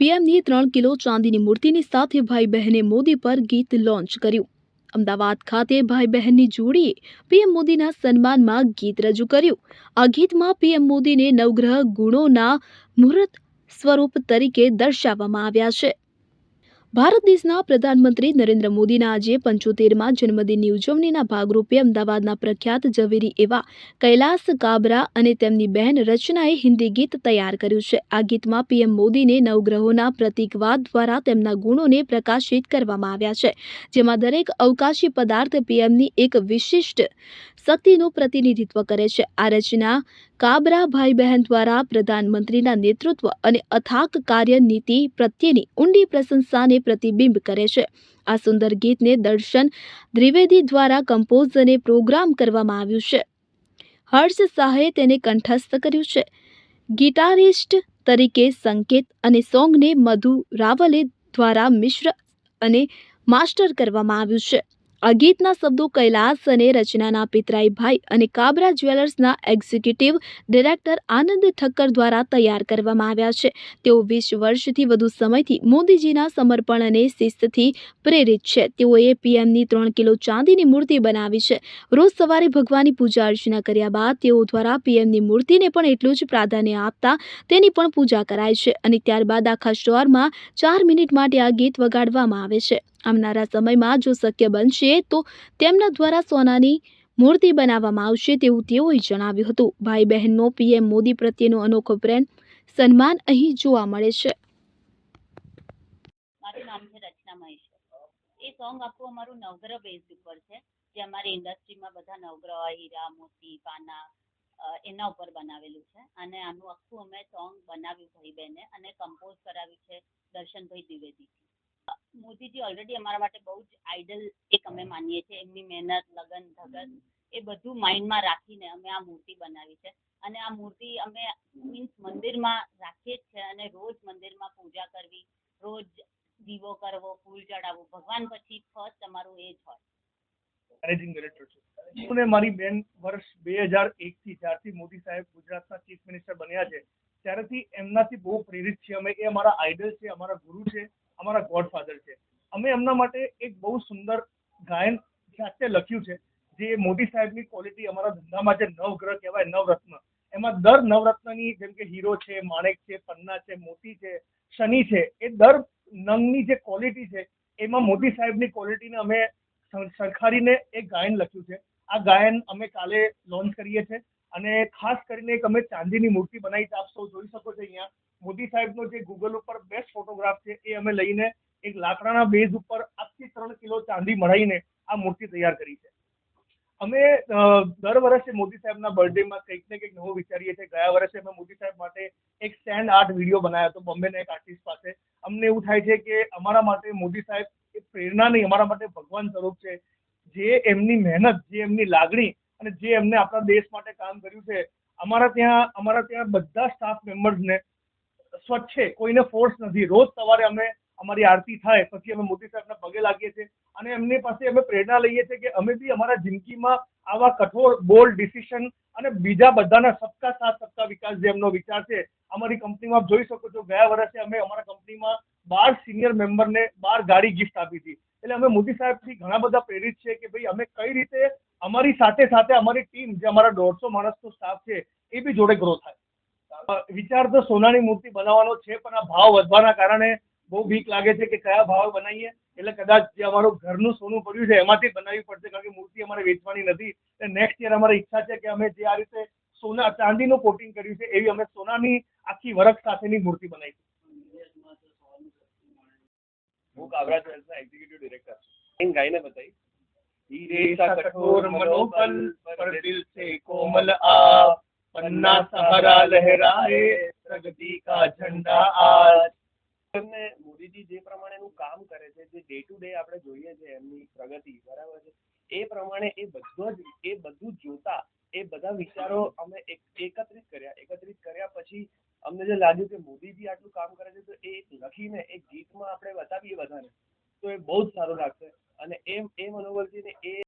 પીએમની ત્રણ કિલો ચાંદીની મૂર્તિની સાથે ભાઈ બહેને મોદી પર ગીત લોન્ચ કર્યું. અમદાવાદ ખાતે ભાઈ બહેનની જોડીએ પીએમ મોદીના સન્માનમાં ગીત રજૂ કર્યું. આ ગીતમાં પીએમ મોદીને નવગ્રહ ગુણોના મુહૂર્ત સ્વરૂપ તરીકે દર્શાવવામાં આવ્યા છે. ભારત દેશના પ્રધાનમંત્રી નરેન્દ્ર મોદીના આજે પંચોતેરમાં જન્મદિનની ઉજવણીના ભાગરૂપે અમદાવાદના પ્રખ્યાત ઝવેરી એવા કૈલાસ કાબરા અને તેમની બહેન રચનાએ હિન્દી ગીત તૈયાર કર્યું છે. આ ગીતમાં પીએમ મોદીને નવગ્રહોના પ્રતિકવાદ દ્વારા તેમના ગુણોને પ્રકાશિત કરવામાં આવ્યા છે, જેમાં દરેક અવકાશી પદાર્થ પીએમની એક વિશિષ્ટ શક્તિનું પ્રતિનિધિત્વ કરે છે. આ રચના કાબરા ભાઈ બહેન દ્વારા પ્રધાનમંત્રીના નેતૃત્વ અને અથાક કાર્ય નીતિ પ્રત્યેની ઊંડી પ્રશંસાને પ્રતિબિંબ કરે છે. આ સુંદર ગીતને દર્શન દ્વિવેદી દ્વારા કમ્પોઝ અને પ્રોગ્રામ કરવામાં આવ્યું છે. હર્ષ શાહે તેને કંઠસ્થ કર્યું છે. ગિટારિસ્ટ તરીકે સંકેત અને સોંગને મધુ રાવલે દ્વારા મિશ્ર અને માસ્ટર કરવામાં આવ્યું છે. આ ગીતના શબ્દો કૈલાસ અને રચનાના પિતરાઈ ભાઈ અને કાબરા જ્વેલર્સના એક્ઝિક્યુટિવ ડિરેક્ટર આનંદ ઠક્કર દ્વારા તૈયાર કરવામાં આવ્યા છે. તેઓ વીસ વર્ષથી વધુ સમયથી મોદીજીના સમર્પણ અને શિસ્તથી પ્રેરિત છે. તેઓએ પીએમની ત્રણ કિલો ચાંદીની મૂર્તિ બનાવી છે. રોજ સવારે ભગવાનની પૂજા અર્ચના કર્યા બાદ તેઓ દ્વારા પીએમની મૂર્તિને પણ એટલું જ પ્રાધાન્ય આપતા તેની પણ પૂજા કરાય છે અને ત્યારબાદ આખા સ્ટોરમાં ચાર મિનિટ માટે આ ગીત વગાડવામાં આવે છે. આવનારા સમયમાં જો શક્ય બનશે તો તેમના દ્વારા સોનાની મૂર્તિ બનાવવામાં આવશે તેવું તેઓએ જણાવ્યું હતું. ભાઈ બહેનનો પીએમ મોદી પ્રત્યેનો અનોખો પ્રેમ સન્માન અહીં જોવા મળે છે. મારું નામ છે રચના મહેશ્વર. એ સોંગ આખું અમારું નવગ્રહ બેઝ ઉપર છે. જે અમારી ઇન્ડસ્ટ્રીમાં બધા નવગ્રહ હીરા મોતી પાના એના ઉપર બનાવેલું છે. અને આનું આખું અમે સોંગ બનાવ્યું ભાઈ બહેને અને કમ્પોઝ કરાવ્યું છે દર્શનભાઈ દ્વિવેદીથી. અ, મોદીજી ઓલરેડી અમારા માટે બહુ જ આઈડલ એક અમે માનીએ છીએ. એમની મહેનત, લગન, ધગન એ બધું માઇન્ડમાં રાખીને અમે આ મૂર્તિ બનાવી છે. અને આ મૂર્તિ અમે મીન્સ મંદિરમાં રાખીએ જ છે અને રોજ મંદિરમાં પૂજા કરવી, રોજ દીવો કરવો, ફૂલ ચડાવવું. ભગવાન પછી ફર્સ્ટ અમારું એ જ હોય. મેનેજિંગ મારી બેન વર્ષ બે હજાર એકથી જ્યારથી મોદી સાહેબ ગુજરાતના ચીફ મિનિસ્ટર બન્યા છે, ત્યારથી એમનાથી બહુ પ્રેરિત છે અમે. એ અમારા આઈડલ છે, અમારા ગુરુ છે. અમારા ગોડફાધર છે. અમે એમના માટે એક બહુ સુંદર ગાયન જાતે લખ્યું છે, જે મોદી સાહેબની ક્વોલિટી અમારા ધંધામાં જે નવગ્રહ કહેવાય, નવરત્ન. એમાં દર નવરત્નની જેમ કે હીરો છે, માણેક છે, પન્ના છે, મોતી છે, શનિ છે, એ દર નંગની જે ક્વોલિટી છે, એમાં મોદી સાહેબની ક્વોલિટીને અમે સરખારીને એક ગાયન લખ્યું છે. આ ગાયન અમે કાલે લોન્ચ કરીએ છીએ. અને ખાસ કરીને એક અમે ચાંદીની મૂર્તિ બનાવી છે, આપ સૌ જોઈ શકો છો અહીંયા. મોદી સાહેબનો જે ગૂગલ ઉપર બેસ્ટ ફોટોગ્રાફ છે, એ અમે લઈને એક લાકડાના બેઝ ઉપર આજથી ત્રણ કિલો ચાંદી મળાઈને આ મૂર્તિ તૈયાર કરી છે. અમે દર વર્ષે મોદી સાહેબના બર્થડેમાં કંઈક ને કંઈક નવું વિચારીએ છીએ. ગયા વર્ષે અમે મોદી સાહેબ માટે એક સ્ટેન્ડ આર્ટ વીડિયો બનાવ્યો હતો બોમ્બેના એક આર્ટિસ્ટ પાસે. અમને એવું થાય છે કે અમારા માટે મોદી સાહેબ એ પ્રેરણા નહીં, અમારા માટે ભગવાન સ્વરૂપ છે. જે એમની મહેનત, જે એમની લાગણી અને જે એમને આપણા દેશ માટે કામ કર્યું છે, અમારા ત્યાં અમારા ત્યાં બધા સ્ટાફ મેમ્બર્સને સ્વચ્છ છે, કોઈને ફોર્સ નથી. રોજ સવારે અમે અમારી આરતી થાય, પછી અમે મોદી સાહેબના પગે લાગીએ છીએ અને એમની પાસે અમે પ્રેરણા લઈએ છીએ કે અમે બી અમારા જિંદગીમાં આવા કઠોર બોલ્ડ ડિસિશન અને બીજા બધાના સબકા સાથ, સબકા વિકાસ જે એમનો વિચાર છે, અમારી કંપનીમાં જોઈ શકો છો, ગયા વર્ષે અમે અમારા કંપનીમાં બાર સિનિયર મેમ્બરને બાર ગાડી ગિફ્ટ આપી હતી. એટલે અમે મોદી સાહેબથી ઘણા બધા પ્રેરિત છે કે ભાઈ અમે કઈ રીતે અમારી સાથે સાથે અમારી ટીમ જે અમારા દોઢસો માણસનો સ્ટાફ છે, એ બી જોડે ગ્રો થાય. વિચાર તો સોનાની મૂર્તિ બનાવવાનો છે, પણ આ ભાવ વધવાના કારણે બહુ ભીક લાગે છે કે કયા ભાવ બનાવીએ. એટલે કદાચ જે અમારું ઘરનું સોનું પડ્યું છે, એમાંથી બનાવવી પડશે, કારણ કે મૂર્તિ અમારે વેચવાની નથી. નેક્સ્ટ યર અમારી ઈચ્છા છે કે અમે જે આ રીતે સોના, ચાંદીનું કોટિંગ કર્યું છે, એવી અમે સોનાની આખી વરખ સાથેની મૂર્તિ બનાવી. હું કાબરા જ્વેલ્સના એક્ઝિક્યુટિવ ડિરેક્ટર એમ ગાઈને બતાવી हीरे सा कठोर मनोबल पर दिल से कोमल आप पन्ना सहारा लहराए प्रगति का झंडा आज એમને મોદીજી જે પ્રમાણેનું કામ કરે છે જે ડે ટુ ડે આપણે જોઈએ છે એમની પ્રગતિ બરાબર છે એ પ્રમાણે એ બધો જ એ બધું જ જોતા એ બધા વિચારો અમે એક એકત્રિત કર્યા એકત્રિત કર્યા પછી અમને જે લાગ્યું કે મોદીજી આટલું કામ કરે છે તો એ એક લખીને એક ગીતમાં આપણે બતાવીએ બધાને તો એ બહુ જ સારું લાગશે. અને એ એ મનોબળથી એ